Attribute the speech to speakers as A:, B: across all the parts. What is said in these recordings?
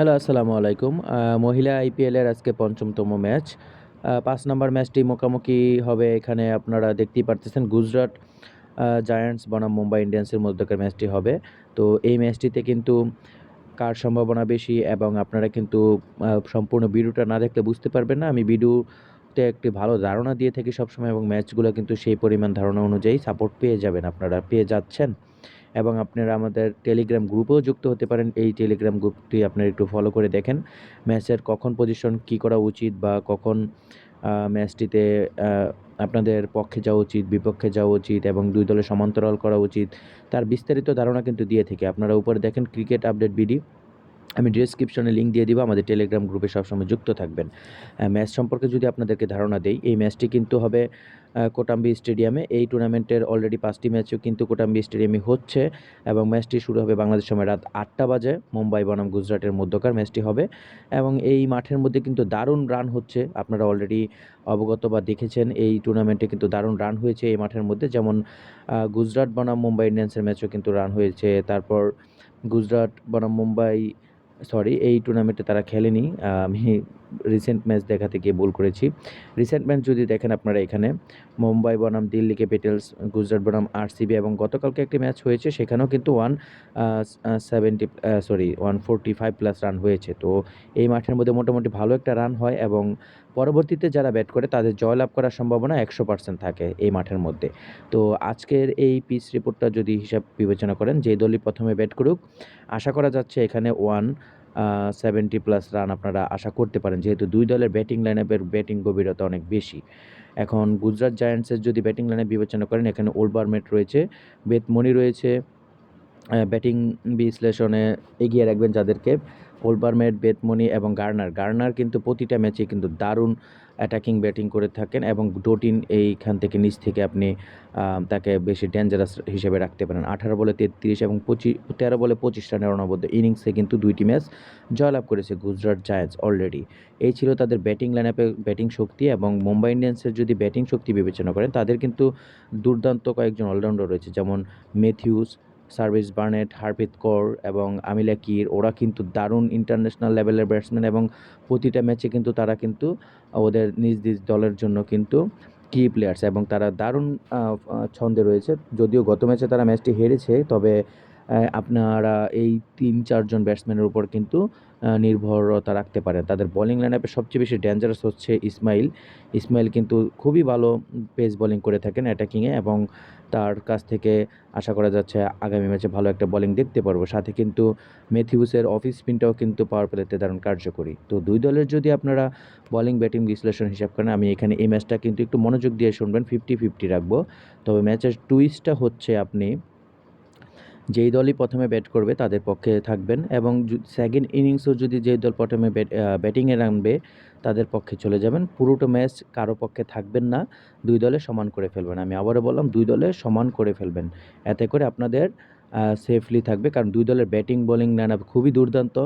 A: Hello, আসসালামু আলাইকুম। মহিলা আইপিএলের আজকে পঞ্চমতম ম্যাচ। পাঁচ নম্বর ম্যাচটি মোকামুখি হবে এখানে আপনারা দেখতেই পারতেছেন। গুজরাট জায়ান্টস, বনাম, মুম্বাই ইন্ডিয়ান্সের মধ্যকার ম্যাচটি হবে। তো এই ম্যাচটিতে কিন্তু কার সম্ভাবনা বেশি এবং আপনারা কিন্তু সম্পূর্ণ ভিডিওটা না দেখলে বুঝতে পারবেন না। আমি ভিডিওতে একটি ভালো ধারণা দিয়ে থাকি সবসময় এবং ম্যাচগুলো কিন্তু সেই পরিমাণ ধারণা অনুযায়ী সাপোর্ট পেয়ে যাবেন আপনারা। পেয়ে যাচ্ছেন। এবং আপনারা আমাদের টেলিগ্রাম গ্রুপেও যুক্ত হতে পারেন। এই টেলিগ্রাম গ্রুপটি আপনারা একটু ফলো করে দেখেন। ম্যাচের কখন পজিশন কি করা উচিত বা কখন ম্যাচটিতে আপনাদের পক্ষে যাওয়া উচিত, বিপক্ষে যাওয়া উচিত এবং দুই দলের সমান্তরাল করা উচিত, তার বিস্তারিত ধারণা কিন্তু দিয়ে থেকে। আপনারা উপরে দেখেন ক্রিকেট আপডেট বিডি আমি ডিসক্রিপশনে লিঙ্ক দিয়ে দিব, আমাদের টেলিগ্রাম গ্রুপে সবসময় যুক্ত থাকবেন। ম্যাচ সম্পর্কে যদি আপনাদেরকে ধারণা দেই, এই ম্যাচটি কিন্তু হবে কোটাম্বি স্টেডিয়ামে। এই টুর্নামেন্টের অলরেডি পাঁচটি ম্যাচও কিন্তু কোটাম্বি স্টেডিয়ামে হচ্ছে এবং ম্যাচটি শুরু হবে বাংলাদেশ সময় রাত আটটা বাজে। মুম্বাই, বনাম, গুজরাটের মধ্যকার ম্যাচটি হবে এবং এই মাঠের মধ্যে কিন্তু দারুণ রান হচ্ছে। আপনারা অলরেডি অবগত বা দেখেছেন, এই টুর্নামেন্টে কিন্তু দারুণ রান হয়েছে এই মাঠের মধ্যে। যেমন গুজরাট, বনাম, মুম্বাই ইন্ডিয়ান্সের ম্যাচও কিন্তু রান হয়েছে। তারপর, গুজরাট, বনাম, মুম্বাই সরি এই টুর্নামেন্টে তারা খেলেনি। আমি রিসেন্ট ম্যাচ দেখাতে গিয়ে ভুল করেছি। রিসেন্ট ম্যাচ যদি দেখেন আপনারা এখানে, মুম্বাই বনাম, দিল্লি ক্যাপিটালস গুজরাট বনাম আরসিবি এবং গতকালকে একটি ম্যাচ হয়েছে, সেখানেও কিন্তু one seventy sorry one forty five plus run হয়েছে। তো এই মাঠের মধ্যে মোটামুটি ভালো একটা রান হয় এবং পরবর্তীতে যারা ব্যাট করে, তাদের জয়লাভ করার সম্ভাবনা একশো পার্সেন্ট থাকে এই মাঠের মধ্যে। তো আজকের এই পিচ রিপোর্টটা যদি হিসাব বিবেচনা করেন যে দলই প্রথমে ব্যাট করুক, আশা করা যাচ্ছে এখানে ওয়ান সেভেন্টি প্লাস রান আপনারা আশা করতে পারেন। যেহেতু দুই দলের ব্যাটিং লাইন আপের ব্যাটিং গভীরতা অনেক বেশি। এখন গুজরাট জায়ান্টসের যদি ব্যাটিং লাইনে বিবেচনা করেন, এখানে ওলবারমেট রয়েছে বেতমণি রয়েছে ব্যাটিং বিশ্লেষণে এগিয়ে রাখবেন যাদেরকে। ওলবারমেট বেতমনি এবং গার্নার গার্নার কিন্তু প্রতিটা ম্যাচে কিন্তু দারুণ অ্যাটাকিং ব্যাটিং করে থাকেন এবং ডোটিন এইখান থেকে নিচ থেকে আপনি তাকে বেশি ডেঞ্জারাস হিসেবে রাখতে পারেন। আঠারো বলে তেত্রিশ এবং পঁচিশ তেরো বলে পঁচিশ রানের অনবদ্য ইনিংসে কিন্তু দুইটি ম্যাচ জয়লাভ করেছে গুজরাট জায়ান্টস অলরেডি এই ছিল তাদের ব্যাটিং লাইন আপে ব্যাটিং শক্তি এবং মুম্বাই ইন্ডিয়ান্সের যদি ব্যাটিং শক্তি বিবেচনা করেন, তাদের কিন্তু দুর্দান্ত কয়েকজন অলরাউন্ডার রয়েছে, যেমন মেথিউস সার্ভিস বার্নেট হারপিত কৌর এবং আমিলা কির, ওরা কিন্তু দারুণ ইন্টারন্যাশনাল লেভেলের ব্যাটসম্যান এবং প্রতিটা ম্যাচে কিন্তু তারা কিন্তু ওদের নিজ নিজ দলের জন্য কিন্তু কি প্লেয়ার্স এবং তারা দারুণ ছন্দে রয়েছে। যদিও গত ম্যাচে তারা ম্যাচটি হেরেছে, তবে আপনারা এই তিন চারজন ব্যাটসম্যানের উপর কিন্তু নির্ভরতা রাখতে পারেন। তাদের বোলিং লাইন আপে সবচেয়ে বেশি ডেঞ্জারাস হচ্ছে ইসমাইল। ইসমাইল কিন্তু খুবই ভালো পেস বোলিং করে থাকেন অ্যাটাকিংয়ে এবং তার কাছ থেকে আশা করা যাচ্ছে আগামী ম্যাচে ভালো একটা বোলিং দেখতে পারব। সাথে কিন্তু মেথিউসের অফিস স্পিনটাও কিন্তু পাওয়ার প্লেতে দারুণ কার্যকরী। তো দুই দলের যদি আপনারা বোলিং ব্যাটিং বিশ্লেষণ হিসাব করেন, আমি এখানে এই ম্যাচটা কিন্তু একটু মনোযোগ দিয়ে শুনবেন ফিফটি ফিফটি রাখব। তবে ম্যাচের টুইস্টটা হচ্ছে আপনি যেই দলই প্রথমে ব্যাট করবে তাদের পক্ষে থাকবেন এবং সেকেন্ড ইনিংসও যদি যেই দল প্রথমে ব্যাট ব্যাটিংয়ে নামবে তাদের পক্ষে চলে যাবেন। পুরোটা ম্যাচ কারও পক্ষে থাকবেন না, দুই দলে সমান করে ফেলবেন। আমি আবারও বললাম, দুই দলে সমান করে ফেলবেন। এতে করে আপনাদের সেফলি থাকবে। কারণ দুই দলের ব্যাটিং বোলিং লাইন খুবই দুর্দান্ত।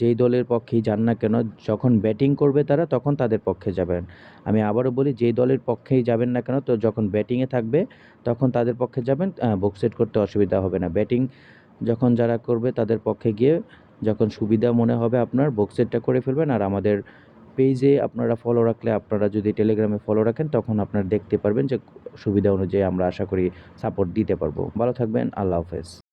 A: যেই দলের পক্ষেই যান না কেন, যখন ব্যাটিং করবে তারা, তখন তাদের পক্ষে যাবেন। আমি আবারও বলি, যেই দলের পক্ষেই যাবেন না কেন, তো যখন ব্যাটিংয়ে থাকবে, তখন তাদের পক্ষে যাবেন বুক সেট করতে অসুবিধা হবে না। ব্যাটিং যখন যারা করবে, তাদের পক্ষে গিয়ে যখন সুবিধা মনে হবে আপনার বুক সেটটা করে ফেলবেন। আর আমাদের পেজে আপনারা ফলো রাখলে, আপনারা যদি টেলিগ্রামে ফলো রাখেন, তখন আপনারা দেখতে পারবেন যে, সুবিধা অনুযায়ী আমরা আশা করি সাপোর্ট দিতে পারব। ভালো থাকবেন, আল্লাহ হাফেজ।